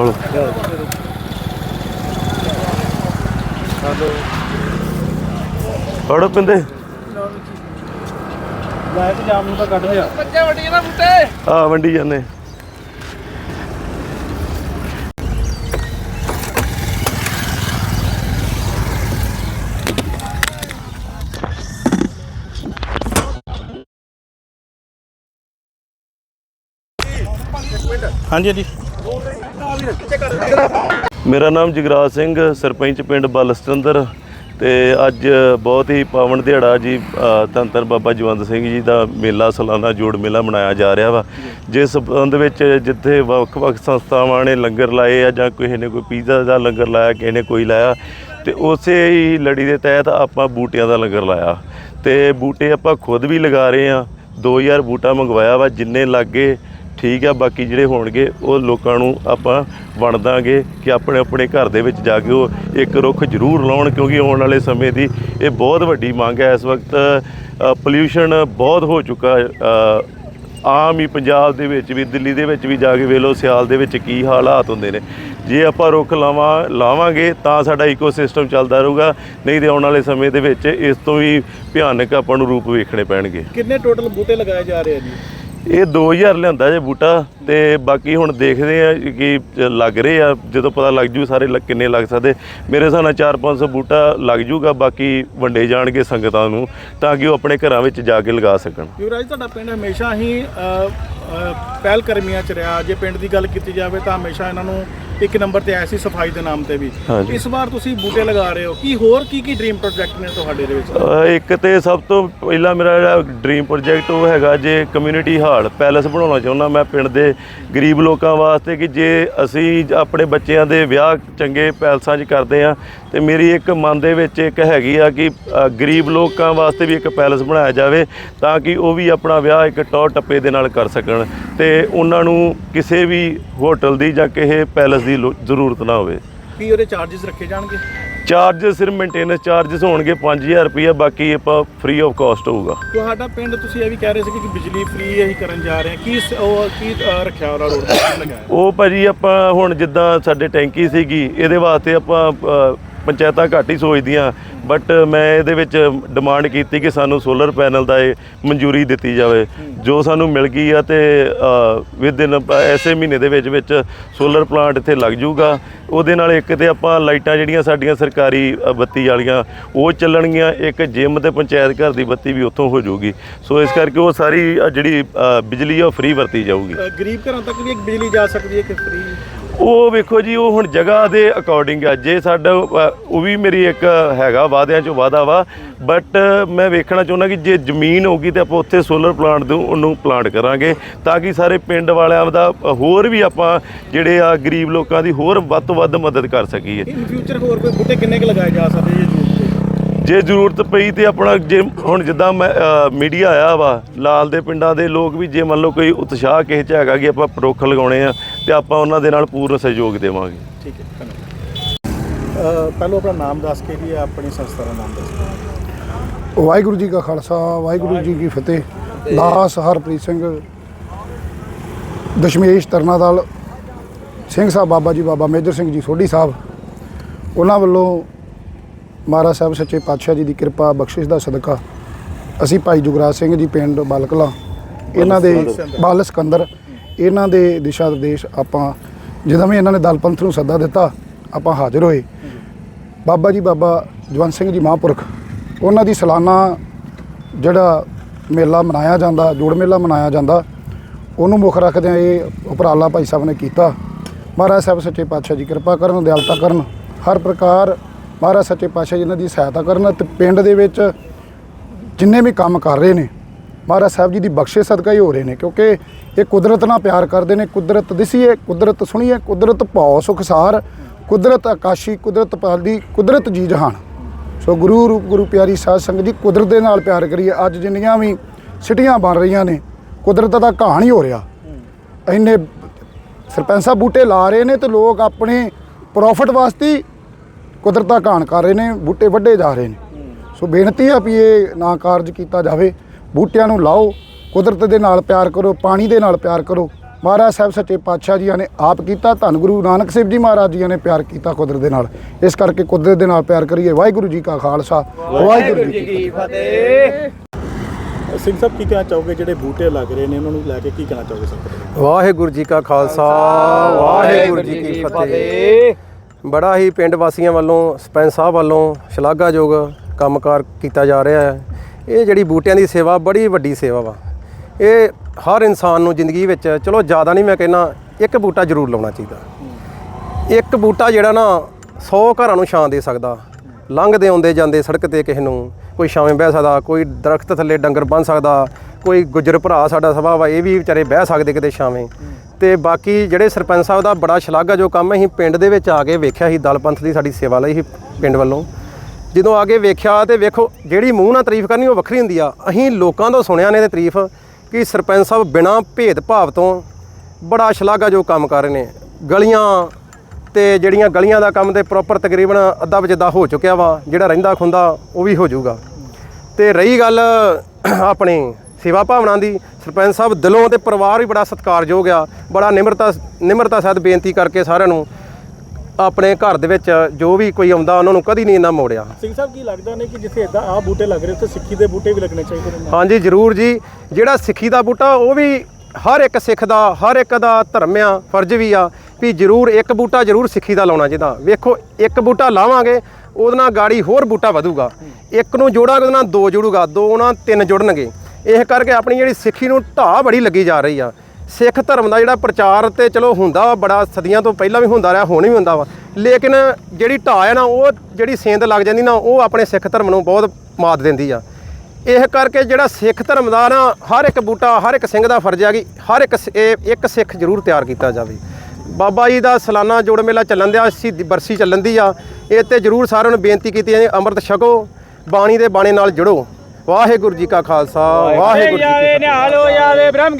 Hello ਫੜੋ ਪਿੰਦੇ। ਲਾਇਕ ਜਾਮ ਨੂੰ ਤਾਂ ਕੱਢ ਲਿਆ। ਆ ਵੰਡੀ ਜਾਂਦੇ। ਹਾਂਜੀ ਜੀ ਮੇਰਾ ਨਾਮ ਜਗਰਾਜ ਸਿੰਘ, ਸਰਪੰਚ ਪਿੰਡ ਬਲਸਤੰਦਰ ਤੇ ਅੱਜ ਬਹੁਤ ਹੀ ਪਾਵਨ ਦਿਹਾੜਾ ਜੀ ਧੰਨ ਧੰਨ ਬਾਬਾ ਜਵੰਦ ਸਿੰਘ ਜੀ ਦਾ ਮੇਲਾ, ਸਾਲਾਨਾ ਜੋੜ ਮੇਲਾ ਮਨਾਇਆ ਜਾ ਰਿਹਾ ਵਾ। ਜਿਸ ਸੰਬੰਧ ਵਿੱਚ ਜਿੱਥੇ ਵੱਖ-ਵੱਖ ਸੰਸਥਾਵਾਂ ਨੇ ਲੰਗਰ ਲਾਏ ਆ ਜਾਂ ਕਿਸੇ ਨੇ ਕੋਈ ਪੀਜ਼ਾ ਦਾ ਲੰਗਰ ਲਾਇਆ, ਕਿਸੇ ਨੇ ਕੋਈ ਲਾਇਆ, ਤੇ ਉਸੇ ਹੀ ਲੜੀ ਦੇ ਤਹਿਤ ਆਪਾਂ ਬੂਟਿਆਂ ਦਾ ਲੰਗਰ ਲਾਇਆ। ਤੇ ਬੂਟੇ ਆਪਾਂ ਖੁਦ ਵੀ ਲਗਾ ਰਹੇ ਆ 2000 ਬੂਟਾ ਮੰਗਵਾਇਆ ਵਾ, ਜਿੰਨੇ ਲੱਗੇ ਠੀਕ ਆ, ਬਾਕੀ ਜਿਹੜੇ ਹੋਣਗੇ, ਉਹ ਲੋਕਾਂ ਨੂੰ ਆਪਾਂ ਵੰਡ ਦਾਂਗੇ ਕਿ ਆਪਣੇ ਆਪਣੇ ਘਰ ਦੇ ਵਿੱਚ ਜਾ ਕੇ ਉਹ ਇੱਕ ਰੁੱਖ ਜ਼ਰੂਰ ਲਾਉਣ, ਕਿਉਂਕਿ ਆਉਣ ਵਾਲੇ ਸਮੇਂ ਦੀ ਇਹ ਬਹੁਤ ਵੱਡੀ ਮੰਗ ਹੈ। ਇਸ ਵਕਤ ਪੋਲਿਊਸ਼ਨ ਬਹੁਤ ਹੋ ਚੁੱਕਾ ਆਮ ਹੀ ਪੰਜਾਬ ਦੇ ਵਿੱਚ ਵੀ, ਦਿੱਲੀ ਦੇ ਵਿੱਚ ਵੀ ਜਾ ਕੇ ਵੇਖ ਲਓ, ਸਿਆਲ ਦੇ ਵਿੱਚ ਕੀ ਹਾਲਾਤ ਹੁੰਦੇ ਨੇ। ਜੇ ਆਪਾਂ ਰੁੱਖ ਲਾਵਾਂ, ਲਾਵਾਂਗੇ, ਤਾਂ ਸਾਡਾ ਇਕੋਸਿਸਟਮ ਚੱਲਦਾ ਰਹੂਗਾ, ਨਹੀਂ ਤੇ ਆਉਣ ਵਾਲੇ ਸਮੇਂ ਦੇ ਵਿੱਚ ਇਸ ਤੋਂ ਵੀ ਭਿਆਨਕ ਆਪਾਂ ਨੂੰ ਰੂਪ ਵੇਖਣੇ ਪੈਣਗੇ। ਕਿੰਨੇ ਟੋਟਲ ਬੂਟੇ ਲਗਾਏ ਜਾ ਰਹੇ ਆ ਜੀ? ਇਹ 2000 ਲਿਆਂਦਾ ਜੇ ਬੂਟਾ ਤੇ ਬਾਕੀ ਹੁਣ ਦੇਖਦੇ ਆ ਕਿ ਲੱਗ ਰਹੇ ਆ ਜਦੋਂ ਪਤਾ ਲੱਗ ਜੂ ਸਾਰੇ ਕਿੰਨੇ ਲੱਗ ਸਕਦੇ। ਮੇਰੇ ਹਿਸਾਬ ਨਾਲ 4-500 ਬੂਟਾ ਲੱਗ ਜੂਗਾ ਬਾਕੀ ਵੰਡੇ ਜਾਣਗੇ ਸੰਗਤਾਂ ਨੂੰ ਤਾਂ ਕਿ ਉਹ ਆਪਣੇ ਘਰਾਂ ਵਿੱਚ ਜਾ ਕੇ ਲਗਾ ਸਕਣ। ਯੁਵਰਾਜ ਤੁਹਾਡਾ ਪਿੰਡ ਹਮੇਸ਼ਾ ਹੀ ਪਹਿਲ ਕਰਮੀਆਂ ਚ ਰਿਹਾ। ਜੇ ਪਿੰਡ ਦੀ ਗੱਲ ਕੀਤੀ ਜਾਵੇ ਤਾਂ ਹਮੇਸ਼ਾ ਇਹਨਾਂ ਨੂੰ ਇੱਕ ਨੰਬਰ ਤੇ ਆਇਆ ਸੀ ਸਫ਼ਾਈ ਦੇ ਨਾਮ ਤੇ ਵੀ। ਇਸ ਵਾਰ ਤੁਸੀਂ ਬੂਟੇ ਲਗਾ ਰਹੇ ਹੋ। ਕੀ ਹੋਰ ਕੀ ਕੀ ਡ੍ਰੀਮ ਪ੍ਰੋਜੈਕਟ ਨੇ ਤੁਹਾਡੇ ਦੇ ਵਿੱਚ? ਇੱਕ ਤੇ ਸਭ ਤੋਂ ਪਹਿਲਾ ਮੇਰਾ ਜਿਹੜਾ ਡ੍ਰੀਮ ਪ੍ਰੋਜੈਕਟ ਉਹ ਹੈਗਾ ਜੇ ਕਮਿਊਨਿਟੀ ਹਾਲ ਪੈਲਸ ਬਣਾਉਣਾ ਚਾਹੁੰਦਾ ਮੈਂ ਪਿੰਡ ਦੇ ਗਰੀਬ ਲੋਕਾਂ ਵਾਸਤੇ ਕਿ ਜੇ ਅਸੀਂ ਆਪਣੇ ਬੱਚਿਆਂ ਦੇ ਵਿਆਹ ਚੰਗੇ ਪੈਲਸਾਂ 'ਚ ਕਰਦੇ ਆ ਤੇ ਮੇਰੀ ਇੱਕ ਮਨ ਦੇ ਵਿੱਚ ਇੱਕ ਹੈਗੀ ਆ ਕਿ ਗਰੀਬ ਲੋਕਾਂ ਵਾਸਤੇ ਵੀ ਇੱਕ ਪੈਲਸ ਬਣਾਇਆ ਜਾਵੇ ਤਾਂ ਕਿ ਉਹ ਵੀ ਆਪਣਾ ਵਿਆਹ ਇੱਕ ਟੌਰ ਟੱਪੇ ਦੇ ਨਾਲ ਕਰ ਸਕਣ ਤੇ ਉਹਨਾਂ ਨੂੰ ਕਿਸੇ ਵੀ ਹੋਟਲ ਦੀ ਜਾਂ ਕਿਸੇ ਪੈਲਸ ਦੀ ਲੋ- ਜ਼ਰੂਰ ਨਾ ਹੋਵੇ। ਕੀ ਉਹਦੇ ਚਾਰजेस ਰੱਖੇ ਜਾਣਗੇ? ਚਾਰਜ ਸਿਰਫ ਮੇਨਟੇਨੈਂਸ ਚਾਰजेस ਹੋਣਗੇ 5000 ਰੁਪਏ ਬਾਕੀ ਆਪਾਂ ਫ੍ਰੀ ਆਫ ਕਾਸਟ ਹੋਊਗਾ। ਤੁਹਾਡਾ ਪਿੰਡ ਤੁਸੀਂ ਇਹ ਵੀ ਕਹਿ ਰਹੇ ਸੀ ਕਿ ਬਿਜਲੀ ਫ੍ਰੀ ਅਸੀਂ ਕਰਨ ਜਾ ਰਹੇ ਹਾਂ ਕੀ ਸ- ਉਹ ਕੀ ਅ, ਰੱਖਿਆ ਉਹਦਾ ਰੋਡ ਤੇ ਲਗਾਇਆ? ਉਹ ਭਾਜੀ ਆਪਾਂ ਹੁਣ ਜਿੱਦਾਂ ਸਾਡੇ ਟੈਂਕੀ ਸੀਗੀ ਇਹਦੇ ਵਾਸਤੇ ਆਪਾਂ ਅ, ਪੰਚਾਇਤਾਂ ਘੱਟ ਹੀ ਸੋਚਦੀਆਂ। ਬਟ ਮੈਂ ਇਹਦੇ ਵਿੱਚ ਡਿਮਾਂਡ ਕੀਤੀ ਕਿ ਸਾਨੂੰ ਸੋਲਰ ਪੈਨਲ ਦਾ ਇਹ ਮਨਜ਼ੂਰੀ ਦਿੱਤੀ ਜਾਵੇ। ਜੋ ਸਾਨੂੰ ਮਿਲ ਗਈ ਆ ਤੇ ਵਿਦਿਨ ਐਸੇ ਮਹੀਨੇ ਦੇ ਵਿੱਚ ਵਿੱਚ ਸੋਲਰ ਪਲਾਂਟ ਇੱਥੇ ਲੱਗ ਜਾਊਗਾ। ਉਹਦੇ ਨਾਲ ਇੱਕ ਤੇ ਆਪਾਂ ਲਾਈਟਾਂ ਜਿਹੜੀਆਂ ਸਾਡੀਆਂ ਸਰਕਾਰੀ ਬੱਤੀ ਵਾਲੀਆਂ, ਉਹ ਚੱਲਣਗੀਆਂ। ਇੱਕ ਜਿਮ ਤੇ ਪੰਚਾਇਤ ਘਰ ਦੀ ਬੱਤੀ ਵੀ ਉੱਥੋਂ ਹੋ ਜਾਊਗੀ। ਸੋ ਇਸ ਕਰਕੇ ਉਹ ਸਾਰੀ ਜਿਹੜੀ ਬਿਜਲੀ ਆ, ਉਹ ਫ੍ਰੀ ਵਰਤੀ ਜਾਊਗੀ। ਗਰੀਬ ਘਰਾਂ ਤੱਕ ਵੀ ਇੱਕ ਬਿਜਲੀ ਜਾ ਸਕਦੀ ਹੈ ਕਿ ਫ੍ਰੀ ਉਹ ਵੇਖੋ ਜੀ, ਉਹ ਹੁਣ ਜਗ੍ਹਾ ਦੇ ਅਕੋਰਡਿੰਗ ਆ। ਜੇ ਸਾਡਾ ਉਹ ਵੀ ਮੇਰੀ ਇੱਕ ਹੈਗਾ, ਵਾਅਦਿਆਂ ਚੋਂ ਵਾਅਦਾ ਵਾ। ਬਟ ਮੈਂ ਵੇਖਣਾ ਚਾਹੁੰਦਾ ਕਿ ਜੇ ਜ਼ਮੀਨ ਹੋਊਗੀ ਤੇ ਆਪਾਂ ਉੱਥੇ ਸੋਲਰ ਪਲਾਂਟ ਦੇ ਉਹਨੂੰ ਪਲਾਂਟ ਕਰਾਂਗੇ, ਤਾਂ ਕਿ ਸਾਰੇ ਪਿੰਡ ਵਾਲਿਆਂ ਦਾ ਹੋਰ ਵੀ ਆਪਾਂ ਜਿਹੜੇ ਆ ਗਰੀਬ ਲੋਕਾਂ ਦੀ ਹੋਰ ਵੱਧ ਤੋਂ ਵੱਧ ਮਦਦ ਕਰ ਸਕੀਏ। ਇਨ ਫਿਊਚਰ ਹੋਰ ਕੋਈ ਬੂਟੇ ਕਿੰਨੇ ਕੁ ਲਗਾਏ ਜਾ ਸਕਦੇ ਜੀ? ਜੇ ਜ਼ਰੂਰਤ ਪਈ ਤੇ ਆਪਣਾ ਜੇ ਹੁਣ ਜਿੱਦਾਂ ਮੀਡੀਆ ਆਇਆ ਵਾ ਲਾਲ ਦੇ ਪਿੰਡਾਂ ਦੇ ਲੋਕ ਵੀ ਜੇ ਮੰਨ ਲਓ ਕੋਈ ਉਤਸ਼ਾਹ ਕਿਸੇ ਚ ਹੈਗਾ ਕਿ ਆਪਾਂ ਰੁੱਖ ਲਗਾਉਣੇ ਆ ਤੇ ਆਪਾਂ ਉਹਨਾਂ ਦੇ ਨਾਲ ਪੂਰਨ ਸਹਿਯੋਗ ਦੇਵਾਂਗੇ। ਠੀਕ ਹੈ ਧੰਨਵਾਦ। ਪਹਿਲਾਂ ਆਪਣਾ ਨਾਮ ਦੱਸ ਕੇ ਜੀ ਆਪਣੀ ਸੰਸਥਾ ਦਾ ਨਾਮ ਦੱਸੋ। ਵਾਹਿਗੁਰੂ ਜੀ ਕਾ ਖਾਲਸਾ ਵਾਹਿਗੁਰੂ ਜੀ ਕੀ ਫਤਿਹ। ਦਾਸ ਹਰਪ੍ਰੀਤ ਸਿੰਘ ਦਸ਼ਮੇਸ਼ ਤਰਨਾਦਲ ਸਿੰਘ ਸਾਹਿਬ ਬਾਬਾ ਜੀ ਬਾਬਾ ਮੇਜਰ ਸਿੰਘ ਜੀ ਸੋਢੀ ਸਾਹਿਬ ਉਹਨਾਂ ਵੱਲੋਂ ਮਹਾਰਾਜ ਸਾਹਿਬ ਸੱਚੇ ਪਾਤਸ਼ਾਹ ਜੀ ਦੀ ਕਿਰਪਾ ਬਖਸ਼ਿਸ਼ ਦਾ ਸਦਕਾ। ਅਸੀਂ ਭਾਈ ਜੁਗਰਾਜ ਸਿੰਘ ਜੀ ਪਿੰਡ ਬਲਕਲਾ। ਇਹਨਾਂ ਦੇ ਬਾਲ ਸਿਕੰਦਰ। ਇਹਨਾਂ ਦੇ ਦਿਸ਼ਾ ਨਿਰਦੇਸ਼ ਆਪਾਂ ਜਦੋਂ ਵੀ ਇਹਨਾਂ ਨੇ ਦਲ ਪੰਥ ਨੂੰ ਸੱਦਾ ਦਿੱਤਾ ਆਪਾਂ ਹਾਜ਼ਰ ਹੋਏ। ਬਾਬਾ ਜੀ ਬਾਬਾ ਜਵੰਤ ਸਿੰਘ ਜੀ ਮਹਾਂਪੁਰਖ ਉਹਨਾਂ ਦੀ ਸਾਲਾਨਾ ਜਿਹੜਾ ਮੇਲਾ ਮਨਾਇਆ ਜਾਂਦਾ ਜੋੜ ਮੇਲਾ ਮਨਾਇਆ ਜਾਂਦਾ ਉਹਨੂੰ ਮੁੱਖ ਰੱਖਦਿਆਂ ਇਹ ਉਪਰਾਲਾ ਭਾਈ ਸਾਹਿਬ ਨੇ ਕੀਤਾ। ਮਹਾਰਾਜ ਸਾਹਿਬ ਸੱਚੇ ਪਾਤਸ਼ਾਹ ਜੀ ਕਿਰਪਾ ਕਰਨ ਦਿਆਲਤਾ ਕਰਨ ਹਰ ਪ੍ਰਕਾਰ ਮਹਾਰਾਜ ਸੱਚੇ ਪਾਤਸ਼ਾਹ ਜੀ ਇਹਨਾਂ ਦੀ ਸਹਾਇਤਾ ਕਰਨ ਤੇ ਪਿੰਡ ਦੇ ਵਿੱਚ ਜਿੰਨੇ ਵੀ ਕੰਮ ਕਰ ਰਹੇ ਨੇ, ਮਹਾਰਾਜ ਸਾਹਿਬ ਜੀ ਦੀ ਬਖਸ਼ਿਸ਼ ਸਦਕਾ ਹੀ ਹੋ ਰਹੇ ਨੇ, ਕਿਉਂਕਿ ਇਹ ਕੁਦਰਤ ਨਾਲ ਪਿਆਰ ਕਰਦੇ ਨੇ, ਕੁਦਰਤ ਦਿਸੀਏ, ਕੁਦਰਤ ਸੁਣੀਏ, ਕੁਦਰਤ ਭੌ ਸੁਖਸਾਰ ਕੁਦਰਤ ਆਕਾਸ਼ੀ, ਕੁਦਰਤ ਪਾਲਦੀ, ਕੁਦਰਤ ਜੀ ਜਹਾਨ ਸੋ ਗੁਰੂ ਰੂਪ, ਗੁਰੂ ਪਿਆਰੀ ਸਾਧ ਸੰਗਤ ਜੀ, ਕੁਦਰਤ ਦੇ ਨਾਲ ਪਿਆਰ ਕਰੀਏ। ਅੱਜ ਜਿੰਨੀਆਂ ਵੀ ਸਿਟੀਆਂ ਬਣ ਰਹੀਆਂ ਨੇ, ਕੁਦਰਤ ਦਾ ਕਹਾਣ ਹੀ ਹੋ ਰਿਹਾ। ਇੰਨੇ ਸਰਪੰਚ ਬੂਟੇ ਲਾ ਰਹੇ ਨੇ ਤੇ ਲੋਕ ਆਪਣੇ ਪ੍ਰੋਫਿਟ ਵਾਸਤੇ ਕੁਦਰਤ ਦਾ ਕਹਾਣ ਕਰ ਰਹੇ ਨੇ ਬੂਟੇ ਵੱਡੇ ਜਾ ਰਹੇ ਨੇ। ਸੋ ਬੇਨਤੀ ਆ ਵੀ ਇਹ ਨਾ ਕਾਰਜ ਕੀਤਾ ਜਾਵੇ। ਬੂਟਿਆਂ ਨੂੰ ਲਾਓ ਕੁਦਰਤ ਦੇ ਨਾਲ ਪਿਆਰ ਕਰੋ ਪਾਣੀ ਦੇ ਨਾਲ ਪਿਆਰ ਕਰੋ। ਮਹਾਰਾਜ ਸਾਹਿਬ ਸੱਚੇ ਪਾਤਸ਼ਾਹ ਜੀਆਂ ਨੇ ਆਪ ਕੀਤਾ ਧੰਨ ਗੁਰੂ ਨਾਨਕ ਸਾਹਿਬ ਜੀ ਮਹਾਰਾਜ ਜੀਆਂ ਨੇ ਪਿਆਰ ਕੀਤਾ ਕੁਦਰਤ ਦੇ ਨਾਲ। ਇਸ ਕਰਕੇ ਕੁਦਰਤ ਦੇ ਨਾਲ ਪਿਆਰ ਕਰੀਏ। ਵਾਹਿਗੁਰੂ ਜੀ ਕਾ ਖਾਲਸਾ। ਵਾਹਿਗੁਰੂ ਜੀ ਕੀ ਫਤਿਹ। ਸਿੰਘ ਸਾਹਿਬ ਕੀ ਕਹਿਣਾ ਚਾਹੋਗੇ? ਜਿਹੜੇ ਬੂਟੇ ਲੱਗ ਰਹੇ ਨੇ ਉਹਨਾਂ ਨੂੰ ਲੈ ਕੇ ਕੀ ਕਹਿਣਾ ਚਾਹੋਗੇ? ਸਰ ਵਾਹਿਗੁਰੂ ਜੀ ਕਾ ਖਾਲਸਾ। ਵਾਹਿਗੁਰੂ ਜੀ ਕੀ ਫਤਿਹ। ਬੜਾ ਹੀ ਪਿੰਡ ਵਾਸੀਆਂ ਵੱਲੋਂ, ਸਰਪੰਚ ਸਾਹਿਬ ਵੱਲੋਂ ਸ਼ਲਾਘਾਯੋਗ ਕੰਮਕਾਰ ਕੀਤਾ ਜਾ ਰਿਹਾ ਹੈ। ਇਹ ਜਿਹੜੀ ਬੂਟਿਆਂ ਦੀ ਸੇਵਾ ਬੜੀ ਵੱਡੀ ਸੇਵਾ ਵਾ। ਇਹ ਹਰ ਇਨਸਾਨ ਨੂੰ ਜ਼ਿੰਦਗੀ ਵਿੱਚ, ਚਲੋ ਜ਼ਿਆਦਾ ਨਹੀਂ ਮੈਂ ਕਹਿੰਦਾ, ਇੱਕ ਬੂਟਾ ਜ਼ਰੂਰ ਲਾਉਣਾ ਚਾਹੀਦਾ। ਇੱਕ ਬੂਟਾ ਜਿਹੜਾ ਨਾ 100 ਘਰਾਂ ਨੂੰ ਛਾਂ ਦੇ ਸਕਦਾ। ਲੰਘਦੇ ਆਉਂਦੇ ਜਾਂਦੇ ਸੜਕ ਤੇ ਕਿਸੇ ਨੂੰ, ਕੋਈ ਛਾਵੇਂ ਬਹਿ ਸਕਦਾ, ਕੋਈ ਦਰਖਤ ਥੱਲੇ ਡੰਗਰ ਬੰਨ ਸਕਦਾ, ਕੋਈ ਗੁੱਜਰ ਭਰਾ ਸਾਡਾ ਸਭਾ ਵਾ, ਇਹ ਵੀ ਵਿਚਾਰੇ ਬਹਿ ਸਕਦੇ ਕਿਤੇ ਛਾਵੇਂ। ਤੇ ਬਾਕੀ ਜਿਹੜੇ ਸਰਪੰਚ ਸਾਹਿਬ ਦਾ ਬੜਾ ਸ਼ਲਾਘਾਯੋਗ ਕੰਮ ਅਸੀਂ ਪਿੰਡ ਦੇ ਵਿੱਚ ਆ ਕੇ ਵੇਖਿਆ ਸੀ, ਦਲ ਪੰਥ ਦੀ ਸਾਡੀ ਸੇਵਾ ਲਈ ਸੀ ਪਿੰਡ ਵੱਲੋਂ। ਜਦੋਂ ਆ ਕੇ ਵੇਖਿਆ ਤੇ ਵੇਖੋ, ਜਿਹੜੀ ਮੂੰਹ ਨਾਲ ਤਾਰੀਫ ਕਰਨੀ ਉਹ ਵੱਖਰੀ ਹੁੰਦੀ ਆ। ਅਸੀਂ ਲੋਕਾਂ ਤੋਂ ਸੁਣਿਆ ਨੇ ਤੇ ਤਾਰੀਫ ਕਿ ਸਰਪੰਚ ਸਾਹਿਬ ਬਿਨਾਂ ਭੇਦਭਾਵ ਤੋਂ ਬੜਾ ਸ਼ਲਾਘਾਯੋਗ ਕੰਮ ਕਰ ਰਹੇ ਨੇ। ਗਲੀਆਂ ਤੇ ਜਿਹੜੀਆਂ ਗਲੀਆਂ ਦਾ ਕੰਮ ਤੇ ਪ੍ਰੋਪਰ ਤਕਰੀਬਨ ਅੱਧਾ ਵਜਦਾ ਹੋ ਚੁੱਕਿਆ ਵਾ, ਜਿਹੜਾ ਰਹਿੰਦਾ ਖੁੰਦਾ ਉਹ ਵੀ ਹੋ ਜਾਊਗਾ। ਤੇ ਰਹੀ ਗੱਲ ਆਪਣੇ ਸੇਵਾ ਭਾਵਨਾ ਦੀ ਸਰਪੰਚ ਸਾਹਿਬ ਦਿਲੋਂ ਤੇ ਪਰਿਵਾਰ ਵੀ ਬੜਾ ਸਤਿਕਾਰਯੋਗ ਆ ਬੜਾ ਨਿਮਰਤਾ ਨਿਮਰਤਾ ਸਹਿਤ ਬੇਨਤੀ ਕਰਕੇ ਸਾਰਿਆਂ ਨੂੰ ਆਪਣੇ ਘਰ ਦੇ ਵਿੱਚ ਜੋ ਵੀ ਕੋਈ ਆਉਂਦਾ ਉਹਨਾਂ ਨੂੰ ਕਦੀ ਨਹੀਂ ਇੰਨਾ ਮੋੜਿਆ। ਸਿੰਘ ਸਾਹਿਬ ਕੀ ਲੱਗਦਾ ਨੇ ਕਿ ਜਿੱਥੇ ਇਦਾਂ ਆ ਬੂਟੇ ਲੱਗ ਰਹੇ ਉੱਥੇ ਸਿੱਖੀ ਦੇ ਬੂਟੇ ਵੀ ਲੱਗਣੇ ਚਾਹੀਦੇ ਨੇ? ਹਾਂਜੀ ਜ਼ਰੂਰ ਜੀ। ਜਿਹੜਾ ਸਿੱਖੀ ਦਾ ਬੂਟਾ ਉਹ ਵੀ ਹਰ ਇੱਕ ਸਿੱਖ ਦਾ ਹਰ ਇੱਕ ਦਾ ਧਰਮ ਆ ਫਰਜ਼ ਵੀ ਆ ਵੀ ਜ਼ਰੂਰ ਇੱਕ ਬੂਟਾ ਜ਼ਰੂਰ ਸਿੱਖੀ ਦਾ ਲਾਉਣਾ ਚਾਹੀਦਾ। ਵੇਖੋ ਇੱਕ ਬੂਟਾ ਲਾਵਾਂਗੇ ਉਹਦੇ ਨਾਲ ਗਾੜੀ ਹੋਰ ਬੂਟਾ ਵਧੂਗਾ। ਇੱਕ ਨੂੰ ਜੋੜਾਂਗੇ ਉਹਦੇ ਨਾਲ ਦੋ ਜੁੜੂਗਾ ਦੋ ਨਾਲ ਤਿੰਨ ਜੁੜਨਗੇ। ਇਹ ਕਰਕੇ ਆਪਣੀ ਜਿਹੜੀ ਸਿੱਖੀ ਨੂੰ ਢਾਹ ਬੜੀ ਲੱਗੀ ਜਾ ਰਹੀ ਆ। ਸਿੱਖ ਧਰਮ ਦਾ ਜਿਹੜਾ ਪ੍ਰਚਾਰ ਤੇ ਚਲੋ ਹੁੰਦਾ ਵਾ, ਬੜਾ ਸਦੀਆਂ ਤੋਂ ਪਹਿਲਾਂ ਵੀ ਹੁੰਦਾ ਰਿਹਾ, ਹੁਣ ਵੀ ਹੁੰਦਾ ਵਾ। ਲੇਕਿਨ ਜਿਹੜੀ ਢਾਹ ਹੈ ਨਾ, ਉਹ ਜਿਹੜੀ ਸੇਂਦ ਲੱਗ ਜਾਂਦੀ ਨਾ, ਉਹ ਆਪਣੇ ਸਿੱਖ ਧਰਮ ਨੂੰ ਬਹੁਤ ਮਾਤ ਦਿੰਦੀ ਆ। ਇਹ ਕਰਕੇ ਜਿਹੜਾ ਸਿੱਖ ਧਰਮ ਦਾ ਨਾ, ਹਰ ਇੱਕ ਬੂਟਾ, ਹਰ ਇੱਕ ਸਿੰਘ ਦਾ ਫਰਜ਼ ਹੈ ਕਿ ਹਰ ਇੱਕ ਸ- ਇੱਕ ਸਿੱਖ ਜ਼ਰੂਰ ਤਿਆਰ ਕੀਤਾ ਜਾਵੇ। ਬਾਬਾ ਜੀ ਦਾ ਸਾਲਾਨਾ ਜੋੜ ਮੇਲਾ ਚੱਲਣ ਦਿਆ ਸੀ ਬਰਸੀ ਚੱਲਣ ਦੀ ਆ। ਇਹ ਤੇ ਜ਼ਰੂਰ ਸਾਰਿਆਂ ਨੂੰ ਬੇਨਤੀ ਕੀਤੀ ਹੈ ਅੰਮ੍ਰਿਤ ਛਕੋ, ਬਾਣੀ ਦੇ ਬਾਣੇ ਨਾਲ ਜੁੜੋ। ਵਾਹਿਗੁਰੂ ਜੀ ਕਾ ਖਾਲਸਾ ਵਾਹਿਗੁਰੂ ਜੀ ਕੀ ਫਤਿਹ। ਨਿਹਾਲ ਹੋ ਜਾਵੇ ਬ੍ਰਹਮ